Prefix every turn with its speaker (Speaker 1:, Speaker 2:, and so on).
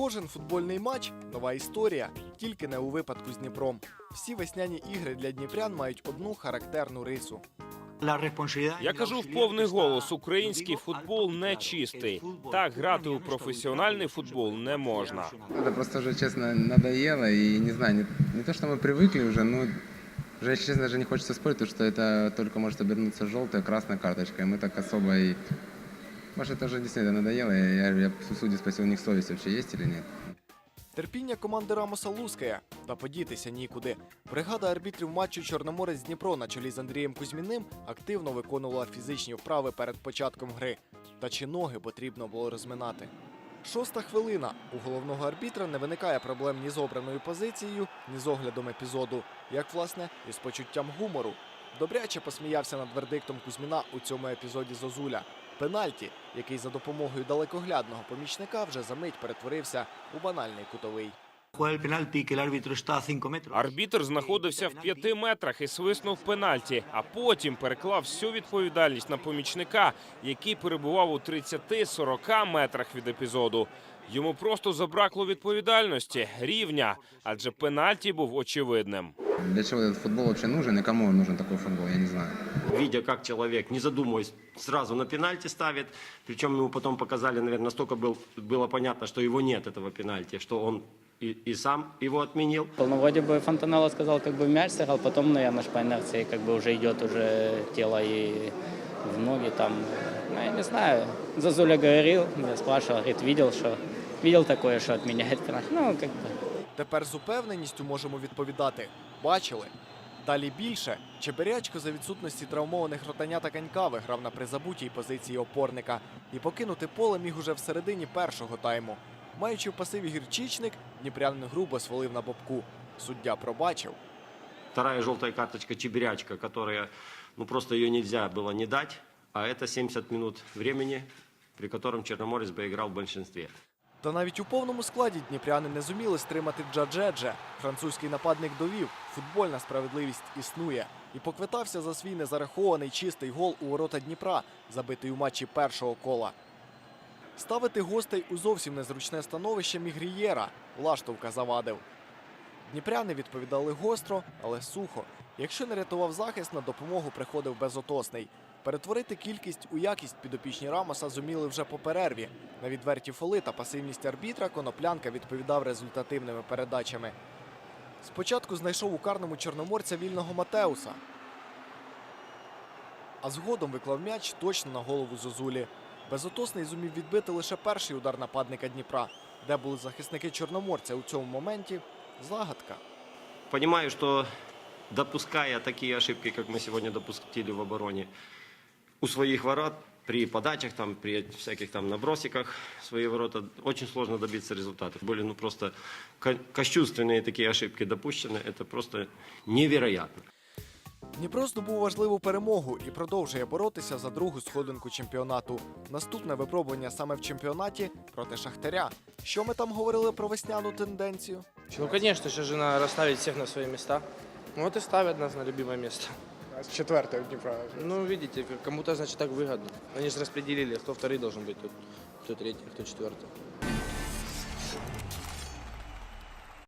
Speaker 1: Кожен футбольний матч нова історія, тільки не у випадку з Дніпром. Всі весняні ігри для дніпрян мають одну характерну рису.
Speaker 2: Я кажу в повний голос: український футбол не чистий. Так грати у професіональний футбол не можна.
Speaker 3: Это просто уже, честно, надоело. И не знаю, не, не то, что мы привыкли уже, но уже, если честно, даже не хочется спорить, потому что это только может обернуться желтой, красной карточкой. Мы так особо и... Это уже действительно надоело. Я, я судьи спросил, у них совесть вообще есть или нет.
Speaker 1: Терпіння команди Рамоса лускає, та подітися нікуди. Бригада арбітрів матчу Чорноморець Дніпро на чолі з Андрієм Кузьміним активно виконувала фізичні вправи перед початком гри. Та чи ноги потрібно було розминати? Шоста хвилина. У головного арбітра не виникає проблем ні з обраною позицією, ні з оглядом епізоду, як власне і з почуттям гумору. Добряче посміявся над вердиктом Кузьміна у цьому епізоді Зозуля. Пенальті, який за допомогою далекоглядного помічника вже за мить перетворився у банальний кутовий.
Speaker 4: Juega el penalti que el árbitro está a 5 metros.
Speaker 2: Арбітр знаходився в п'яти метрах і свиснув пенальті, а потім переклав всю відповідальність на помічника, який перебував у 30-40 метрах від епізоду. Йому просто забракло відповідальності, рівня, адже пенальті був очевидним.
Speaker 3: Для чего этот футбол вообще нужен и кому нужен такой футбол, я не знаю.
Speaker 5: видя, как человек, не задумываясь, сразу на пенальти ставит. Причем ему потом показали, наверное, настолько был, было понятно, что его нет, этого пенальти, что он и, и сам его отменил.
Speaker 6: Ну, вроде бы Фонтанелло сказал, как бы в мяч сыграл, потом, наверное, ж по инерции как бы уже идет уже тело и в ноги там. Ну, я не знаю. Зазуля говорил, я спрашивал, говорит, видел, что видел такое, что отменяет пенальти. Ну, как бы
Speaker 1: Тепер з упевненістю можемо відповідати. Бачили. Далі більше. Чеберячко за відсутності травмованих ротаня та канька виграв на призабутій позиції опорника і покинути поле міг уже всередині першого тайму. Маючи в пасиві гірчичник, Дніпрянин грубо свалив на бобку. Суддя пробачив.
Speaker 5: Вторая желтая карточка Чебирячка, которая, ну просто ее нельзя было не дать. А это 70 минут времени, при котором Черноморец бы играл в большинстве.
Speaker 1: Та навіть у повному складі дніпряни не зуміли стримати Джаджедже. Французький нападник довів, футбольна справедливість існує. І поквитався за свій незарахований чистий гол у ворота Дніпра, забитий у матчі першого кола. Ставити гостей у зовсім незручне становище Мігрієра. Лаштовка завадив. Дніпряни відповідали гостро, але сухо. Якщо не рятував захист, на допомогу приходив безотосний. Перетворити кількість у якість підопічні Рамоса зуміли вже по перерві. На відверті фоли та пасивність арбітра коноплянка відповідав результативними передачами. Спочатку знайшов у карному чорноморця вільного Матеуса. А згодом виклав м'яч точно на голову Зозулі. Безотосний зумів відбити лише перший удар нападника Дніпра. Де були захисники чорноморця у цьому моменті? Загадка.
Speaker 5: Понимаю, что допуская такие ошибки, как мы сегодня допустили в обороне, у своих ворот, при подачах, там, при всяких там набросиках в свои ворота, очень сложно добиться результатов. Были ну, просто ко- кощунственные такие ошибки допущены, это просто невероятно.
Speaker 1: Дніпро здобув важливу перемогу і продовжує боротися за другу сходинку чемпіонату. Наступне випробування саме в чемпіонаті проти Шахтаря. Що ми там говорили про весняну тенденцію?
Speaker 7: Ну, конечно, сейчас же надо расставить всех на свои места. Ну, Вот и ставят нас на любимое место.
Speaker 8: Четвертое у Дніпра.
Speaker 7: Ну, видите, как- кому-то, значит, так выгодно. Они же распределили, кто второй должен быть тут, кто третий, кто четвертый.